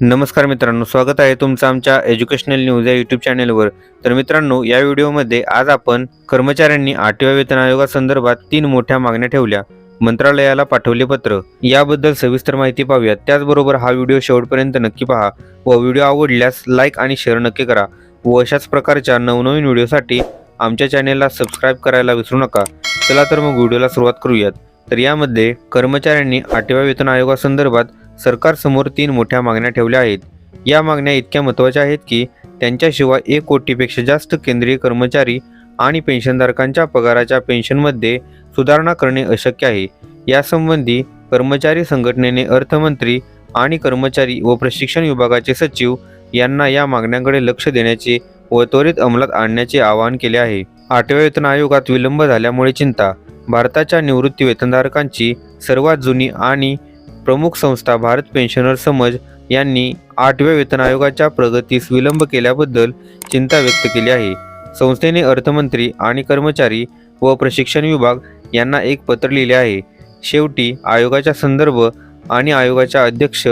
नमस्कार मित्रांनो स्वागत आहे तुमचं आमच्या एज्युकेशनल न्यूज या यूट्यूब चॅनेलवर तर मित्रांनो या व्हिडिओमध्ये आज आपण कर्मचाऱ्यांनी आठव्या वेतन आयोगासंदर्भात तीन मोठ्या मागण्या ठेवल्या. मंत्रालयाला पाठवले पत्र. याबद्दल सविस्तर माहिती पाहूया त्याचबरोबर हा व्हिडिओ शेवटपर्यंत नक्की पहा व व्हिडिओ आवडल्यास लाईक आणि शेअर नक्की करा व अशाच प्रकारच्या नवनवीन व्हिडिओसाठी आमच्या चॅनेलला सबस्क्राईब करायला विसरू नका. चला तर मग व्हिडिओला सुरुवात करूयात. तर यामध्ये कर्मचाऱ्यांनी आठव्या वेतन आयोगासंदर्भात सरकारसमोर तीन मोठ्या मागण्या ठेवल्या आहेत. या मागण्या इतक्या महत्त्वाच्या आहेत की त्यांच्याशिवाय एक कोटीपेक्षा जास्त केंद्रीय कर्मचारी आणि पेन्शनधारकांच्या पगाराच्या पेन्शनमध्ये सुधारणा करणे अशक्य आहे. यासंबंधी कर्मचारी संघटनेने अर्थमंत्री आणि कर्मचारी व प्रशिक्षण विभागाचे सचिव यांना या मागण्यांकडे लक्ष देण्याचे व त्वरित अंमलात आणण्याचे आवाहन केले आहे. आठव्या वेतन आयोगात विलंब झाल्यामुळे चिंता भारताच्या निवृत्ती वेतनधारकांची सर्वात जुनी आणि प्रमुख संस्था भारत पेन्शनर समज यांनी आठव्या वेतन आयोगाच्या प्रगतीस विलंब केल्याबद्दल चिंता व्यक्त केली आहे. संस्थेने अर्थमंत्री आणि कर्मचारी व प्रशिक्षण विभाग यांना एक पत्र लिहिले आहे. शेवटी आयोगाचा संदर्भ आणि आयोगाच्या अध्यक्ष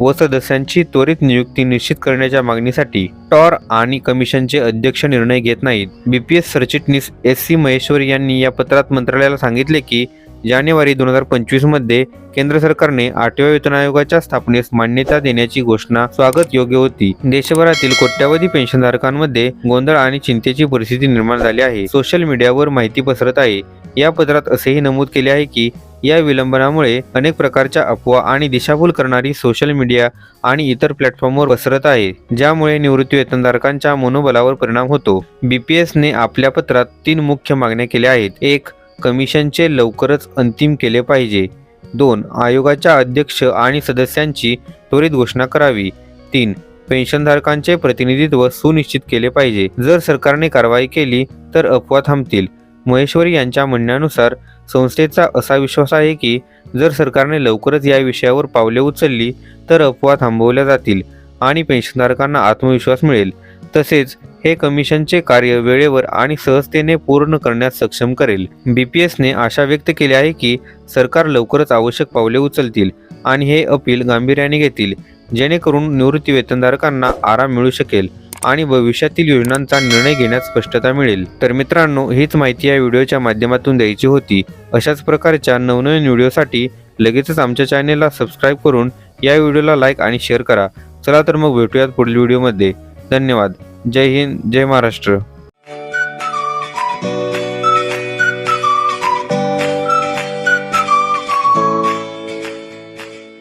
व सदस्यांची त्वरित नियुक्ती निश्चित करण्याच्या मागणीसाठी टॉर आणि कमिशनचे अध्यक्ष निर्णय घेत नाहीत. बीपीएस सरचिटणीस एस सी महेश्वरी यांनी या पत्रात मंत्रालयाला सांगितले की जानेवारी दोन हजार पंचवीसमध्ये केंद्र सरकारने आठव्या वेतन आयोगाच्या स्थापनेस मान्यता देण्याची घोषणा स्वागत योग्य होती. देशभरातील कोट्यावधी पेन्शनधारकांमध्ये गोंधळ आणि चिंतेची परिस्थिती निर्माण झाली आहे. सोशल मीडियावर माहिती पसरत आहे. या पत्रात असेही नमूद केले आहे की या विलंबनामुळे अनेक प्रकारच्या अफवा आणि दिशाभूल करणारी सोशल मीडिया आणि इतर प्लॅटफॉर्मवर पसरत आहे ज्यामुळे निवृत्ती वेतनधारकांच्या मनोबलावर परिणाम होतो. बीपीएसने आपल्या पत्रात तीन मुख्य मागण्या केल्या आहेत. एक कमिशनचे लवकरच अंतिम केले पाहिजे. दोन आयोगाच्या अध्यक्ष आणि सदस्यांची त्वरित घोषणा करावी. तीन पेन्शनधारकांचे प्रतिनिधित्व सुनिश्चित केले पाहिजे. जर सरकारने कारवाई केली तर अफवा थांबतील. महेश्वरी यांच्या म्हणण्यानुसार संस्थेचा असा विश्वास आहे की जर सरकारने लवकरच या विषयावर पावले उचलली तर अफवा थांबवल्या जातील आणि पेन्शनधारकांना आत्मविश्वास मिळेल. तसेच हे कमिशनचे कार्य वेळेवर आणि सहजतेने पूर्ण करण्यास सक्षम करेल. बी पी एसने आशा व्यक्त केली आहे की सरकार लवकरच आवश्यक पावले उचलतील आणि हे अपील गांभीर्याने घेतील जेणेकरून निवृत्ती वेतनधारकांना आराम मिळू शकेल. आणि भविष्यातील योजनांचा निर्णय घेण्यात स्पष्टता मिळेल. तर मित्रांनो हीच माहिती या व्हिडिओच्या माध्यमातून द्यायची होती. अशाच प्रकारच्या नवनवीन व्हिडिओसाठी लगेचच आमच्या चॅनेलला सबस्क्राईब करून या व्हिडिओला लाईक आणि शेअर करा. चला तर मग भेटूयात पुढील व्हिडिओमध्ये. धन्यवाद. जय हिंद जय महाराष्ट्र.